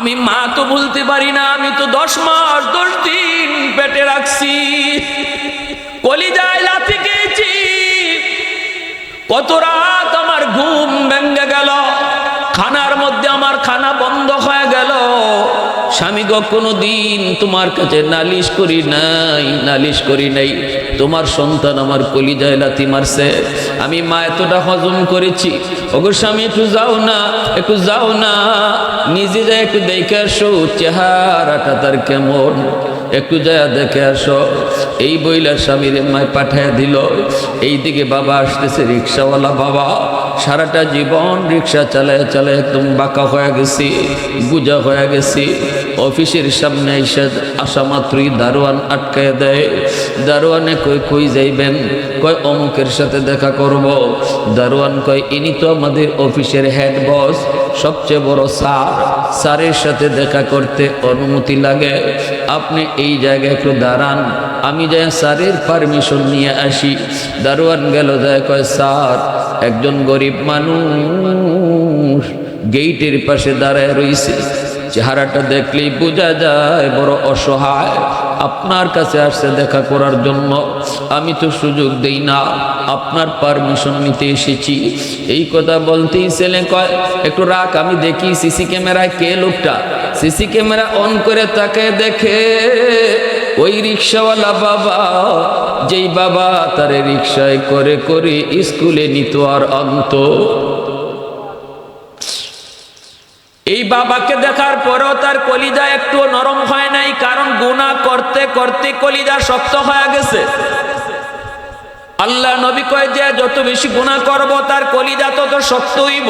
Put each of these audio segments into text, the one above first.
আমি মা তো বলতে পারি না, আমি তো দশ মাস, দশ দিন পেটে রাখছি। কলিজায় লাথি খেয়েছি। কত রাত আমার ঘুম ভেঙে গেল। খানার মধ্যে আমার খানা বন্ধ হয়ে গেল। স্বামী কোনো দিন তোমার কাছে নালিশ করি নাই, নালিশ করি নাই। তোমার সন্তান আমার কলিজায় লাথি মারছে। আমি মা, এতটা হজম করেছি। ওগো স্বামী, একটু যাও না, একটু যাও না। নিজে যাই একটু দেখে আসো, চেহারাটা তার কেমন। একটু যায় দেখে আসো। এই বইলার স্বামীর মায় পাঠায় দিল। এইদিকে বাবা আসতেছে, রিক্সাওয়ালা বাবা। সারাটা জীবন রিক্সা চালায় চালায় একদম বাঁকা হয়ে গেছি গুজা হয়ে গেছি। অফিসের সামনে এসে আসা মাত্রই দারোয়ান আটকায় দেয়। দারোয়ানে কই কই যাইবেন? কয়, অমুকের সাথে দেখা করব। দারোয়ান কয়, ইনি তো আমাদের অফিসের হেড বস, সবচেয়ে বড় স্যার। স্যারের সাথে দেখা করতে অনুমতি লাগে। আপনি এই জায়গায় একটু দাঁড়ান। আমি যাই স্যারের পারমিশন নিয়ে আসি। দারোয়ান গেল, যায় কয়, স্যার, একজন গরিব মানুষ গেইটের পাশে দাঁড়ায় রইছে। চেহারাটা দেখলেই বোঝা যায় বড় অসহায়। আপনার কাছে আসছে দেখা করার জন্য। আমি তো সুযোগ দেই না। আপনার পারমিশন নিতে এসেছি। এই কথা বলতেই ছেলে কয়, একটু রাখ, আমি দেখি সিসি ক্যামেরায় কে লোকটা? সিসি ক্যামেরা অন করে তাকে দেখে, ওই রিক্সাওয়ালা বাবা, যেই বাবা তারে রিক্সায় করে করে স্কুলে নিত আর অন্ত এই বাবাকে দেখার পরেও তার কলিজা একটু নরম হয় নাই, কারণ গুণা করতে করতে কলিজা শক্ত হয়ে গেছে। আল্লাহ নবী কয় যে, যত বেশি গুণা করব, তার কলিজা তত শক্ত হইব।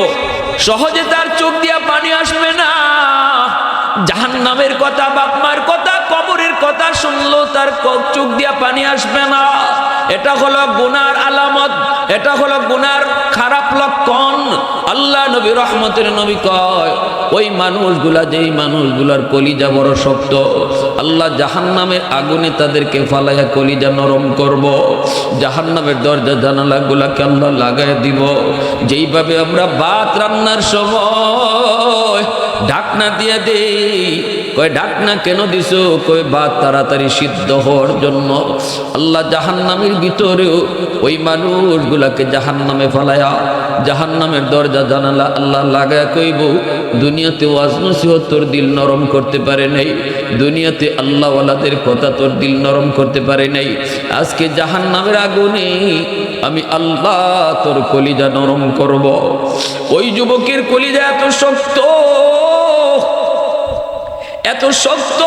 সহজে তার চোখ দিয়া পানি আসবে না। জাহান নামের কথা, বাপমার কথা, কবরের কথা শুনলো তার চোখ দিয়া পানি আসবে না। এটা হলো গুনার আলামত, এটা হলো গুনার খারাপ লক্ষণ। আল্লাহ নবী রহমতের নবী কয়, ওই মানুষগুলা যেই মানুষগুলার কলিজা বড় শক্ত, আল্লাহ জাহান্নামের আগুনে তাদেরকে ফালাইয়া কলিজা নরম করব। জাহান্নামের দরজা জানালাগুলাকে আল্লাহ লাগাই দিব। যেইভাবে আমরা ভাত রান্নার সময় ঢাকনা দিয়ে দে কয় ঢাকনা কেন দিছো? কয় বা তাড়াতাড়ি সিদ্ধ হওয়ার জন্য আল্লাহ জাহান্নামের ভিতরেও ওই মানুষগুলাকে জাহান্নামে ফেলায়া, জাহান্নামের দরজা জানালা আল্লাহ লাগায় কইব, দুনিয়াতে ওয়াজ নসিহত তোর দিল নরম করতে পারে নাই, দুনিয়াতে আল্লাহওয়ালাদের কথা তোর দিল নরম করতে পারে নাই। আজকে জাহান্নামের আগুনে আমি আল্লাহ তোর কলিজা নরম করব। ওই যুবকের কলিজা এত শক্ত এত শক্ত।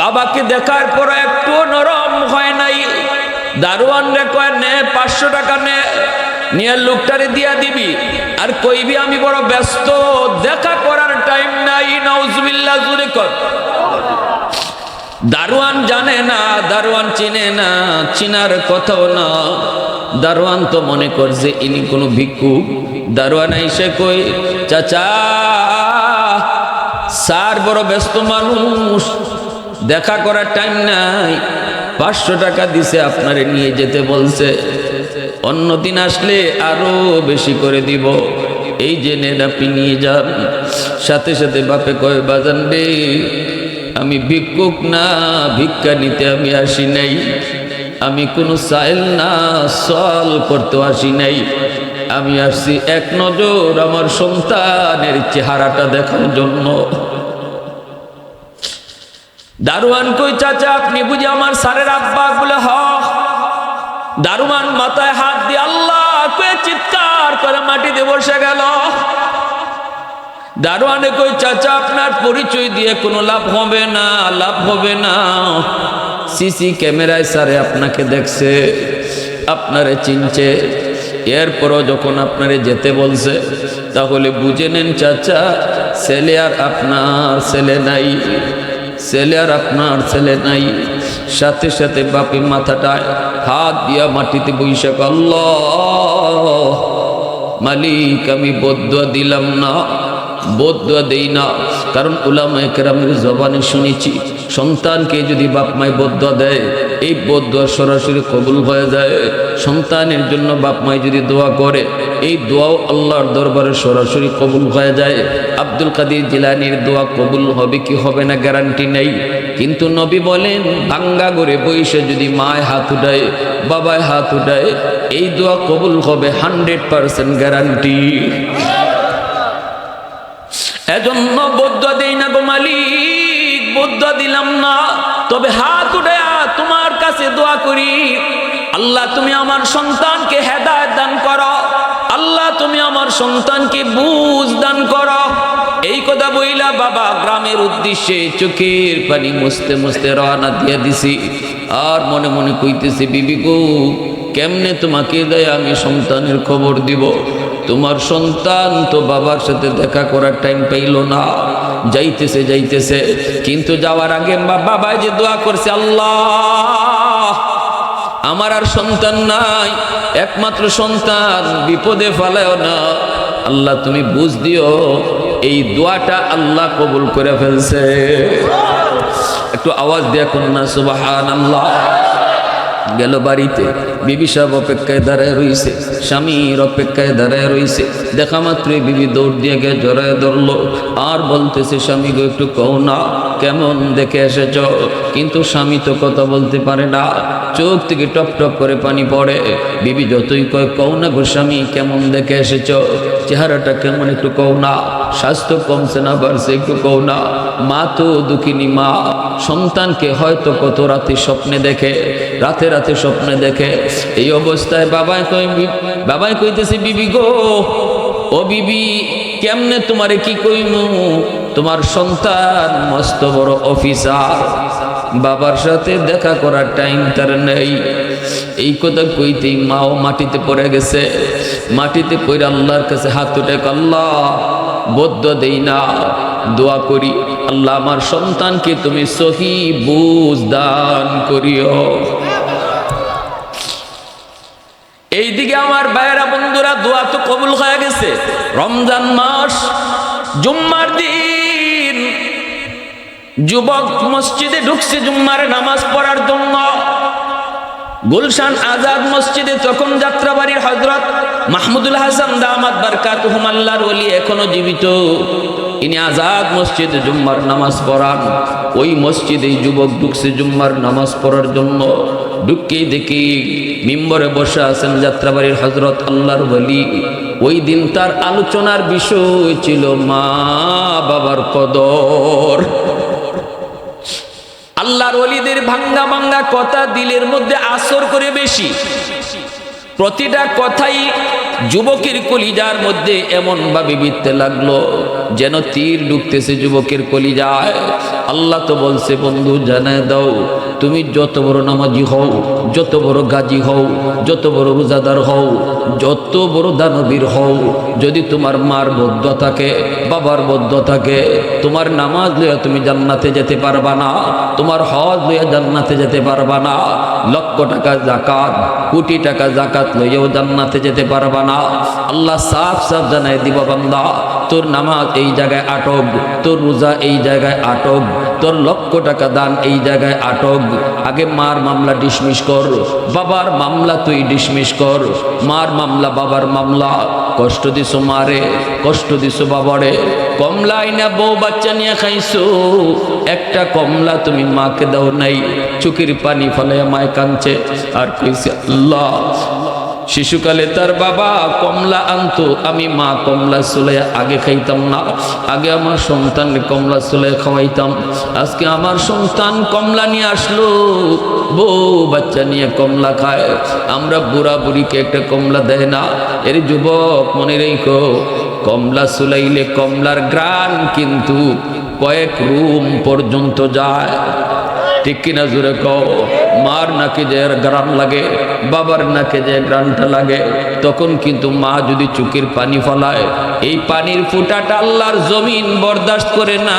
বাবাকে দেখার পর একটু নরম হয় নাই। দারোয়ান রে কয়, নে, পাঁচশো টাকা নে, নিয়ে লোকটারে দিয়া দিবি। আর কইবি, আমি বড় ব্যস্ত, দেখা করার টাইম নাই নাউজবিল্লা জুড়ে কর। দারোয়ান জানে না, দারোয়ান চিনে না, চিনার কথাও না। দারোয়ান তো মনে করছে ইনি কোনো ভিক্ষু দারোয়ান এসে কই চাচা স্যার বড় ব্যস্ত মানুষ, দেখা করার টাইম নাই। পাঁচশো টাকা দিছে আপনারে নিয়ে যেতে বলছে। অন্য দিন আসলে আরও বেশি করে দিব। এই যে নেন, আপনি নিয়ে যান। সাথে সাথে বাপে কয়, বাজান রে, আমি ভিক্ষুক না, ভিক্ষা নিতে আমি আসি নাই। আমি কোনো সাইল না সল করতে আসি নাই। আমি আসছি এক নজর আমার সন্তানের চেহারাটা দেখার জন্য। দারোয়ান কই চাচা, আপনি বুঝি আমার সারের আব্বা বলে হ। দারোয়ান মাথায় হাত দিয়ে আল্লাহ কয়ে চিৎকার করে মাটিতে বসে গেল। দারোয়ানে কই, চাচা, আপনার পরিচয় দিয়ে কোনো লাভ হবে না, লাভ হবে না। সিসি ক্যামেরায় স্যারে আপনাকে দেখছে, আপনারে চিনছে। এরপরও যখন আপনারে যেতে বলছে, তাহলে বুঝে নেন চাচা, ছেলে আর আপনার ছেলে নাই। ছেলে আর আপনার ছেলে নাই। সাথে সাথে বাপে মাথাটা হাত দিয়া মাটিতে বৈশাখ, আল্লাহ! মালিক, আমি বদ্ধ দিলাম না বদ্ধ দেই না। কারণ উলামা কেরামের জবানে শুনেছি, সন্তানকে যদি বাপ মায় বদ্ধ দেয় এই বদুয়া সরাসরি কবুল হয়ে যায়। সন্তানের জন্য বাপ মাই যদি দোয়া করে, এই দোয়াও আল্লাহর দরবারে সরাসরি কবুল হয়ে যায়। আব্দুল কাদির জিলানির দোয়া কবুল হবে কি হবে না গ্যারান্টি নেই। কিন্তু নবী বলেন, ভাঙ্গা করে বইসে যদি মায় হাত উঠায়, বাবায় হাত উঠায়, এই দোয়া কবুল হবে হান্ড্রেড পার্সেন্ট গ্যারান্টি। এজন্য বৌদ্ধ দেই না গো মালিক বৌদ্ধ দিলাম না, তবে হাত উঠে কাছে দোয়া করি। আল্লাহ, তুমি আমার সন্তানকে হেদায়ত দান করো। আল্লাহ, তুমি আমার সন্তানকে বুঝ দান করো। এই কথা বইলা বাবা গ্রামের উদ্দেশ্যে চোখের পানি মুছতে মুছতে রওনা দিয়ে দিছি। আর মনে মনে কইতেছি, বিবি গো, কেমনে তোমাকে দেয় আমি সন্তানের খবর দিব? তোমার সন্তান তো বাবার সাথে দেখা করার টাইম পাইল না। যাইতেছে যাইতেছে। কিন্তু যাওয়ার আগে বাবা যে দোয়া করছে, আল্লাহ আমার আর সন্তান নাই, একমাত্র সন্তান, বিপদে ফালায় না। আল্লাহ, তুমি বুঝ দিও, এই দোয়াটা আল্লাহ কবুল করে ফেলছে। একটু আওয়াজ দেখুন না সুবাহান আল্লাহ গেল বাড়িতে। বিবি সাহেব অপেক্ষায় দাঁড়ায় রইছে, স্বামীর অপেক্ষায় দাঁড়ায় রইছে। দেখা মাত্রই বিবি দৌড় দিয়ে গিয়ে জড়ায় ধরলো, আর বলতেছে স্বামী গো, একটু কও না, কেমন দেখে এসেছ? কিন্তু স্বামী তো কথা বলতে পারে না। চোখ থেকে টপ টপ করে পানি পড়ে। বিবি যতই কয়, কও না গো স্বামী, কেমন দেখে এসেছ? চেহারাটা কেমন একটু কও না, স্বাস্থ্য কমছে না, বাড়ছে একটু কও না। মা তো দুঃখিনী মা, সন্তানকে হয়তো কত রাতে স্বপ্নে দেখে, রাতে রাতে স্বপ্নে দেখে। এই অবস্থায় বাবাই কই বাবাই কইতেছে, বিবি গো, ও বিবি, কেমনে তোমারে কি কইমু? তোমার সন্তান মস্ত বড় অফিসার। বাবার সাথে দেখা করার টাইম তার নেই। এই কথা কইতেই মাও মাটিতে পড়ে গেছে। মাটিতে পড়ে আল্লাহর কাছে হাত উঠে আল্লাহ বদ্ধ দেই না, দোয়া করি। আল্লাহ, আমার সন্তানকে তুমি সহি বুঝ দান করিও। এইদিকে আমার ভাইয়েরা, বন্ধুরা, দোয়া তো কবুল হয়ে গেছে। রমজান মাস, জুম্মার দিন। যুবক মসজিদে ঢুকছে জুম্মার নামাজ পড়ার জন্য। গুলশান আজাদ মসজিদে তখন যাত্রাবাড়ির হজরত মাহমুদুল হাসান দামাত বারকাত হুমাল্লার ওলি এখনও জীবিত। ইনি আজাদ মসজিদে জুম্মার নামাজ পড়ান। ওই মসজিদে যুবক ঢুকছে জুম্মার নামাজ পড়ার জন্য। ঢুককেই দেখি মিম্বরে বসে আছেন যাত্রাবাড়ির হজরত আল্লাহর বলি ওই দিন তার আলোচনার বিষয় ছিল মা বাবার কদর। আল্লাহর অলিদের ভাঙ্গা ভাঙ্গা কথা দিলের মধ্যে আসর করে বেশি। প্রতিটা কথাই যুবকের কলিজার মধ্যে এমন ভাবে বিততে লাগল, যেন তীর ঢুকতেছে যুবকের কলিজায়। আল্লাহ তো বলছে, বন্ধু, জানায় দাও তুমি যত বড় নামাজি হও, যত বড় গাজী হও, যত বড় রোজাদার হও, যত বড় দানবীর হও, যদি তোমার মার বদ্ধ থাকে, বাবার বদ্ধ থাকে, তোমার নামাজ লইয়া তুমি জান্নাতে যেতে পারবা না, তোমার হজ লইয়া জান্নাতে যেতে পারবা না, লক্ষ টাকা জাকাত কোটি টাকা জাকাত লইয়াও জান্নাতে যেতে পারবা না। আল্লাহ সাফ সাফ জানাই দিব বান্দা, তোর নামাজ এই জায়গায় আটক, তোর রোজা এই জায়গায় আটক তোর লক্ষ টাকা দান এই জায়গায় আটক। আগে মার মামলা ডিসমিস কর, বাবার মামলা তুই ডিসমিস কর। মার মামলা, বাবার মামলা, কষ্ট দিছো মারে, কষ্ট দিছো বাবারে। কমলা আইনা বউ বাচ্চা নিয়ে খাইছো, একটা কমলা তুমি মাকে দাও নাই চুকির পানি ফলে মায় কাঁদছে। আর কইছে, আল্লাহ শিশুকালে তার বাবা কমলা আনতো। আমি মা কমলা চুলে আগে খাইতাম না। আগে আমার সন্তান কমলা চুলে খাওয়াইতাম। আজকে আমার সন্তান কমলা নিয়ে আসলো। বউ বাচ্চা নিয়ে কমলা খায়। আমরা বুড়া বুড়িকে একটা কমলা দেয় না। এর যুবক মনে রেখো, কমলা চুলাইলে কমলার গ্রান কিন্তু কয়েক রুম পর্যন্ত যায়। ঠিক কিনা জুড়ে কও? মার নাকে যে গ্রান লাগে, বাবার নাকে যে গ্রানটা লাগে, তখন কিন্তু মা যদি চুকির পানি ফলায়, এই পানির ফুটাটা আল্লাহর জমিন বরদাস্ত করে না।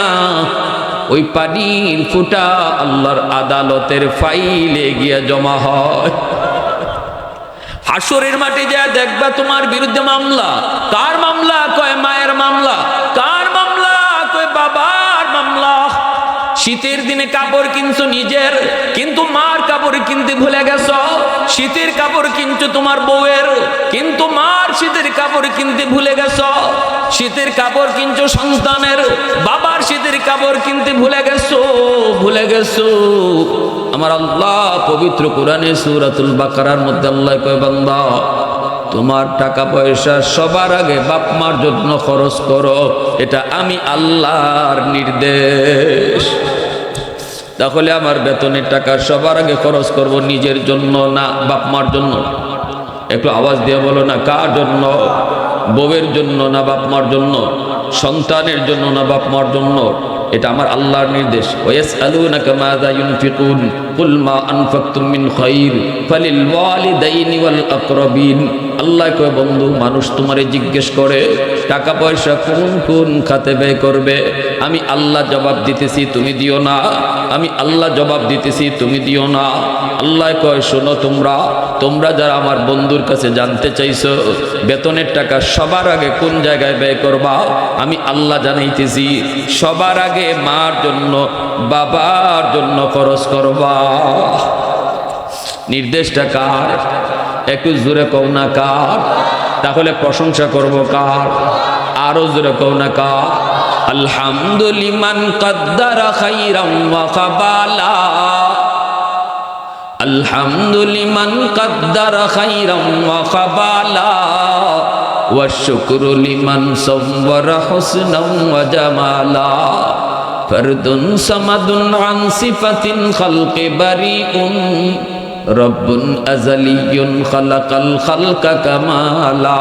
ওই পানির ফুটা আল্লাহর আদালতের ফাইলে গিয়ে জমা হয়। হাসরের মাঠে যা দেখবা তোমার বিরুদ্ধে মামলা, কার মামলা? কয় মায়ের মামলা, কার মামলা? কয় বাবার মামলা? শীতের দিনে কাপড় কিনছো নিজের, কিন্তু মার কাপড় কিনতে ভুলে গেছ? শীতের কাপড় কিনছো তোমার বউয়ের, কিন্তু মার শীতের কাপড় কিনতে ভুলে গেছ? শীতের কাপড় কিনছো সন্তানের, বাবার শীতের কাপড় কিনতে ভুলে গেছো? ভুলে গেছো? আমার আল্লাহ পবিত্র কোরআনে সূরাতুল বাকারার মধ্যে আল্লাহ কয়, বান্দা তোমার টাকা পয়সা সবার আগে বাপ মার জন্য খরচ করো। এটা আমি আল্লাহর নির্দেশ। তাহলে আমার বেতনের টাকা সবার আগে খরচ করব নিজের জন্য না বাপ মার জন্য? একটু আওয়াজ দিয়ে বলো না, কার জন্য? বউয়ের জন্য না বাপ মার জন্য? সন্তানের জন্য না বাপ মার জন্য? এটা আমার আল্লাহর নির্দেশ। ওয়াস আলুনাকা মাযা ইউনফিকুন কুল মা আনফাকতুম মিন খাইর, ফালিল ওয়ালিদাইনি ওয়াল আকরাবিন। আল্লাহ কয়, বন্ধু, মানুষ তোমারে জিজ্ঞেস করে টাকা পয়সা কোন কোন খাতে ব্যয় করবে। আমি আল্লাহ জবাব দিতেছি, তুমি দিও না। আমি আল্লাহ জবাব দিতেছি, তুমি দিও না। আল্লাহ কয়, শোনো তোমরা তোমরা যারা আমার বন্ধুর কাছে জানতে চাইছো, বেতনের টাকা সবার আগে কোন জায়গায় ব্যয় করবা? আমি আল্লাহ জানাইতেছি, সবার আগে মার জন্য, বাবার জন্য খরচ করবা। নির্দেশটা কার? একটু জোরে কও না কার? তাহলে প্রশংসা করব কার? আরো জোরে কও না কার আলহামদুলিমান কদ্দারা খাইরাম ওয়া কাবালা আলহামদুলিমান কদ্দারা খাইরাম ওয়া কাবালা والشكر لمن صور حسنا وجمالا فرد صمد عن صفة الخلق بريء رب أزلي خلق الخلق كمالا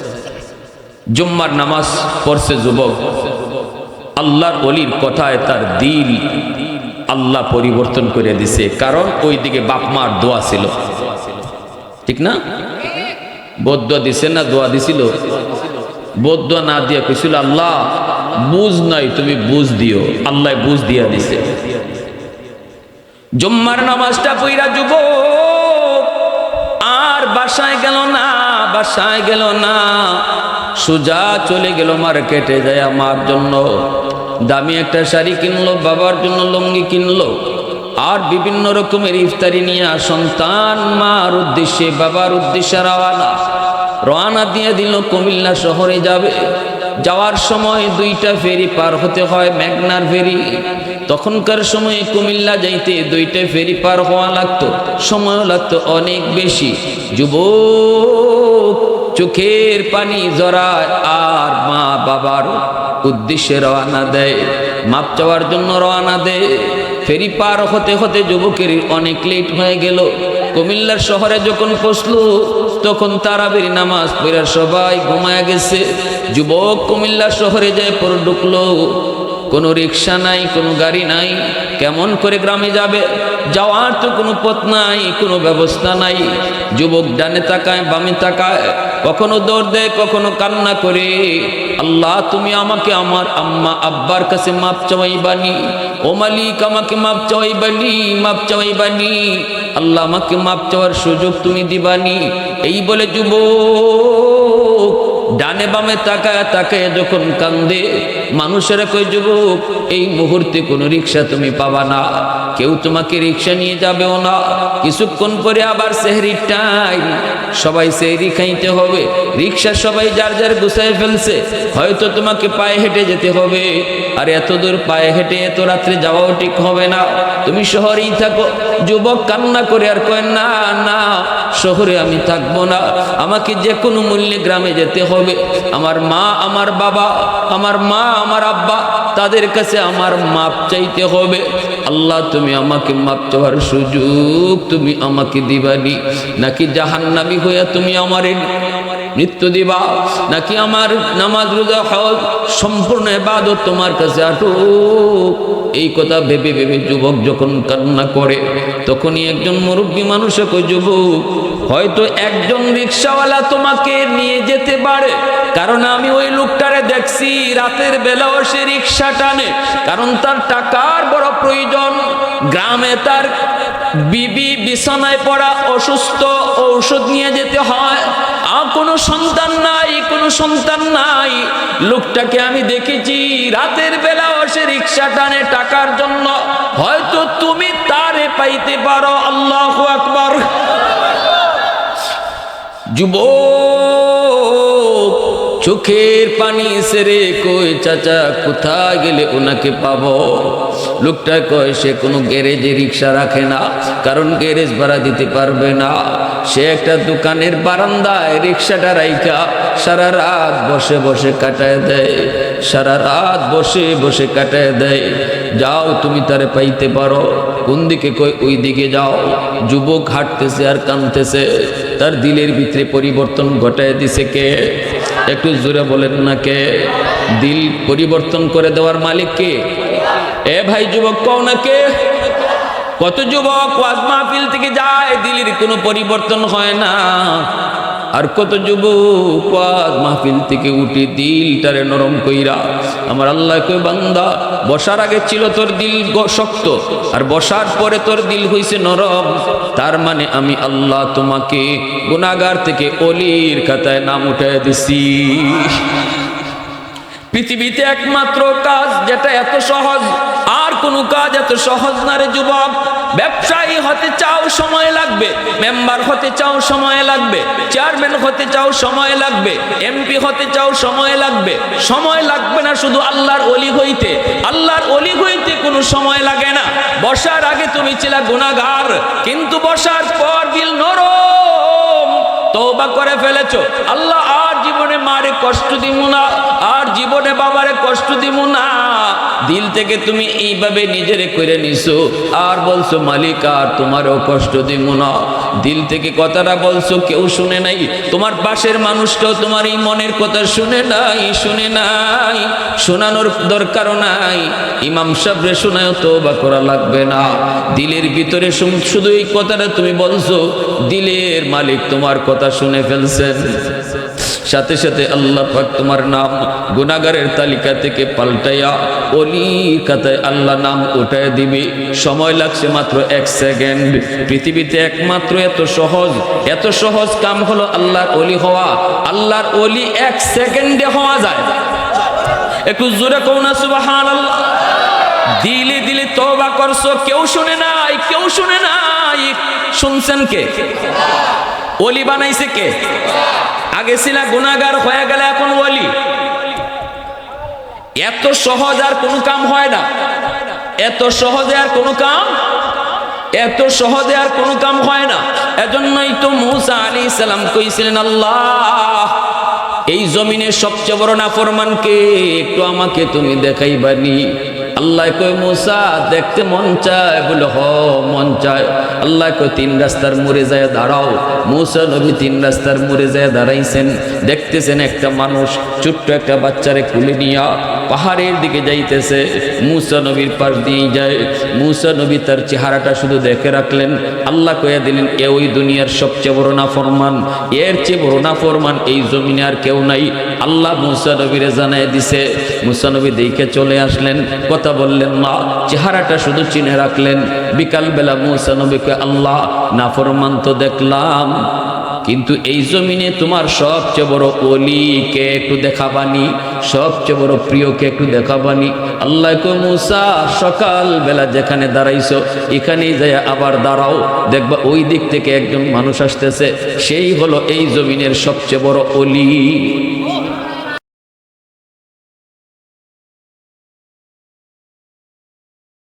জুম্মার নামাজ পড়ছে যুবক। আল্লাহর অলির কথায় তার দিল আল্লাহ পরিবর্তন করে দিছে। কারণ ওই দিকে বাপ মার দোয়া ছিল। ঠিক না? বৌদ্ধ দিছে না দোয়া দিছিল? বৌদ্ধ না দিয়ে কইছিল, আল্লাহ, বুঝ নাই, তুমি বুঝ দিও। আল্লাহ বুঝ দিয়া দিছে। জুম্মার নামাজটা পইরা যুবক, আর বাসায় গেল না, বাসায় গেল না। সোজা চলে গেল মার্কেটে যায় আমার জন্য। দামি একটা শাড়ি কিনলো, বাবার জন্য লুঙ্গি কিনলো, আর বিভিন্ন রকমের ইফতারি নিয়ে সন্তান, মার উদ্দেশ্যে, বাবার উদ্দেশ্যে রওয়ানা রওয়ানা দিয়ে দিল, কুমিল্লা শহরে যাবে। যাওয়ার সময় দুইটা ফেরি পার হতে হয়, মেঘনার ফেরি। তখনকার সময়ে কুমিল্লা যাইতে দুইটা ফেরি পার হওয়া লাগতো। সময় লাগতো অনেক বেশি। যুবক চোখের পানি জড়ায় আর মা বাবার উদ্দেশ্যে রওনা দেয়। মাপ চাওয়ার জন্য রওনা দেয়। ফেরি পার হতে হতে যুবকের অনেক লেট হয়ে গেল। কুমিল্লার শহরে যখন পৌঁছলো, তখন তারাবির নামাজ পড়ার সবাই ঘুমায় গেছে। যুবক কুমিল্লা শহরে যায় পর ঢুকলো। কোনো রিক্সা নাই, কোনো গাড়ি নাই। কেমন করে গ্রামে যাবে? যাওয়ার তো কোনো পথ নাই, কোনো ব্যবস্থা নাই। যুবক ডানে তাকায়, বামে তাকায়। কখনো দৌড় দেয় কখনো কান্না করে। আল্লাহ, তুমি আমাকে আমার আম্মা আব্বার কাছে মাপ চাওয়াই বানি ও মালিক, আমাকে মাপ চাওয়াই বানি মাপ চাওয়াই বানি আল্লাহ, আমাকে মাপ চাওয়ার সুযোগ তুমি দিবানি। এই বলে যুবক, ডানে বামে তাকায় তাকায় যখন কান্দে, মানুষেরা কই যুবক, এই মুহূর্তে কোনো রিক্সা তুমি পাবা না। কেউ তোমাকে রিক্সা নিয়ে যাবেও না। কিছুক্ষণ পরে আবার সেহরির টাইম সবাই সেহরি খাইতে হবে। রিক্সা সবাই যার যার গুছায় ফেলছে, হয়তো তোমাকে পায়ে হেঁটে যেতে হবে। আর এত দূর পায়ে হেঁটে এত রাত্রে যাওয়াও ঠিক হবে না। তুমি শহরেই থাকো, যুবক কান্না করে আর কয়, না না, শহরে আমি থাকব না। আমাকে যে কোনো মূল্যে গ্রামে যেতে হবে। আমার মা, আমার বাবা, আমার মা, আমার আব্বা, তাদের কাছে আমার মাপ চাইতে হবে। আল্লাহ, তুমি আমাকে মাপ চাওয়ার সুযোগ তুমি আমাকে দিবানি। নাকি জাহান্নামি হইয়া তুমি আমার মৃত্যু দিবা? নাকি আমার নামাজ, রোজা, হজ সম্পূর্ণ এবাদত তোমার কাছে আটো এই কথা ভেবে ভেবে যুবক যখন কান্না করে, তখনই একজন মুরব্বী মানুষে কই যুবক হয়তো একজন রিক্সাওয়ালা তোমাকে নিয়ে যেতে পারে। কারণ আমি ওই লোকটারে দেখছি, রাতের বেলাও সে রিক্সা টানে। কারণ তার টাকার বড় প্রয়োজন। গ্রামে তার বিবি বিছানায় পড়া অসুস্থ, ঔষধ নিয়ে যেতে হয়। আর কোনো সন্তান নাই, কোনো সন্তান নাই। লোকটাকে আমি দেখেছি, রাতের বেলা সে রিক্সা টানে টাকার জন্য। হয়তো তুমি তারে পাইতে পারো, আল্লাহ আকবার। যুবক, চোখের পানি সেরে কই চাচা, কোথায় গেলে ওনাকে পাব? লোকটা কয়, সে কোনো গ্যারেজে রিক্সা রাখে না, কারণ গ্যারেজ ভাড়া দিতে পারবে না। সে একটা দোকানের বারান্দায় রিক্সাটা রাইকা সারা রাত বসে বসে কাটায় দেয়। সারা রাত বসে বসে কাটায় দেয়। যাও, তুমি তারে পাইতে পারো। কোন দিকে কই, ওই দিকে যাও। যুবক হাঁটতেছে আর কানতেছে। তার দিলের ভিতরে পরিবর্তন ঘটায় দিছে কে? একটু জোরে বলেন না কে? দিল পরিবর্তন করে দেওয়ার মালিক কে? এ ভাই যুবক, কও না কে? কত যুবক ওয়াজ মাহফিল থেকে যায়, দিলের কোনো পরিবর্তন হয় না। আর কত যুবক মাহফিল থেকে উঠে দিলটারে নরম কইরা, আমার আল্লাহ কই বান্দা, বসার আগে ছিল তোর দিল শক্ত, আর বসার পরে তোর দিল হইছে নরম। তার মানে আমি আল্লাহ তোমাকে গুনাগার থেকে অলির খাতায় নাম উঠায় দিছি। পৃথিবীতে একমাত্র কাজ যেটা এত সহজ, আর কোনো কাজ এত সহজ না রে যুবক। ব্যবসায়ী হতে চাও সময় লাগবে, মেম্বার হতে চাও সময় লাগবে, চেয়ারম্যান হতে চাও সময় লাগবে, এমপি হতে চাও সময় লাগবে। সময় লাগবে না শুধু আল্লাহর অলি হইতে। আল্লাহর অলি হইতে কোনো সময় লাগে না। বসার আগে তুমি ছিল গুণাগার কিন্তু বসার পর দিল নরম তওবা করে ফেলেছ। আল্লাহ আর জীবনে মারে কষ্ট দিব না, আর জীবনে বাবারে কষ্ট দিব না। দিল থেকে তুমি এইভাবে নিজেরে করে নিছো। আর বলছো, মালিক, আর তোমারও কষ্ট দিব না। দিল থেকে কথাটা বলছো, কেউ শুনে নাই। তোমার পাশের মানুষটাও তোমার এই মনের কথা শুনে নাই শুনে নাই। শোনানোর দরকারও নাই। ইমাম সাবরে শোনায় তো বা করা লাগবে না। দিলের ভিতরে শুধু এই কথাটা তুমি বলছো, দিলের মালিক তোমার কথা শুনে ফেলছেন। সাথে সাথে আল্লাহ পাক তোমার নাম গুনাগারের তালিকা থেকে পাল্টাইয়া অলি কাতায় আল্লাহ নাম উঠায় দিবে। সময় লাগছে মাত্র এক সেকেন্ড। পৃথিবীতে একমাত্র এত সহজ এত সহজ কাম হলো আল্লাহর অলি হওয়া। আল্লাহর অলি এক সেকেন্ডে হওয়া যায়। একটু জোরে কৌ না সুবাহান আল্লাহ দিলে দিলে তওবা করছ, কেউ শুনে নাই, কেউ শুনে নাই। শুনছেন কে? অলি বানাইছে কে? আগে ছিল গুনাগার হয়ে গেলে এখন ওলি এত সহজ আর কোনো কাম হয় না। এত সহজে আর কোনো কাম, এত সহজে আর কোনো কাম হয় না। এজন্যই তো মুসা আলী সালাম কইছিলেন, আল্লাহ, এই জমিনের সবচেয়ে বড় নাফরমানকে একটু আমাকে তুমি দেখাইবানি। আল্লাহ কই মুসা, দেখতে মন চায়? বলে, হ, মন চায়। আল্লাহ কই তিন রাস্তার মোড়ে যায় দাঁড়াও। মুসা নবী তিন রাস্তার মোড়ে যায় দাঁড়াইছেন। দেখতেছেন একটা মানুষ ছোট্ট একটা বাচ্চারে কুলে নিয়া পাহাড়ের দিকে যাইতেছে। মুসা নবীর পাশ দিয়ে যায়। মুসা নবী তার চেহারাটা শুধু দেখে রাখলেন। আল্লাহ কয়ে দিলেন, এ ওই দুনিয়ার সবচেয়ে বড় না ফরমান এর চেয়ে বড় না ফরমান এই জমিনে আর কেউ নাই। আল্লাহ মুসা নবীরে জানাই দিছে, মুসা নবী দেখে চলে আসলেন, কথা বললেন না চেহারাটা শুধু চিনে রাখলেন, বিকালবেলা মুসা নবীকে আল্লাহ না ফরমান তো দেখলাম, কিন্তু এই জমিনে তোমার সবচেয়ে বড় অলিকে একটু দেখাবানি, সবচেয়ে বড় প্রিয়কে একটু দেখাবানি? আল্লাহ মুসা সকাল বেলা যেখানে দাঁড়াইছো, এখানেই যায় আবার দাঁড়াও, দেখবা ওই দিক থেকে একজন মানুষ আসতেছে, সেই হলো এই জমিনের সবচেয়ে বড় অলি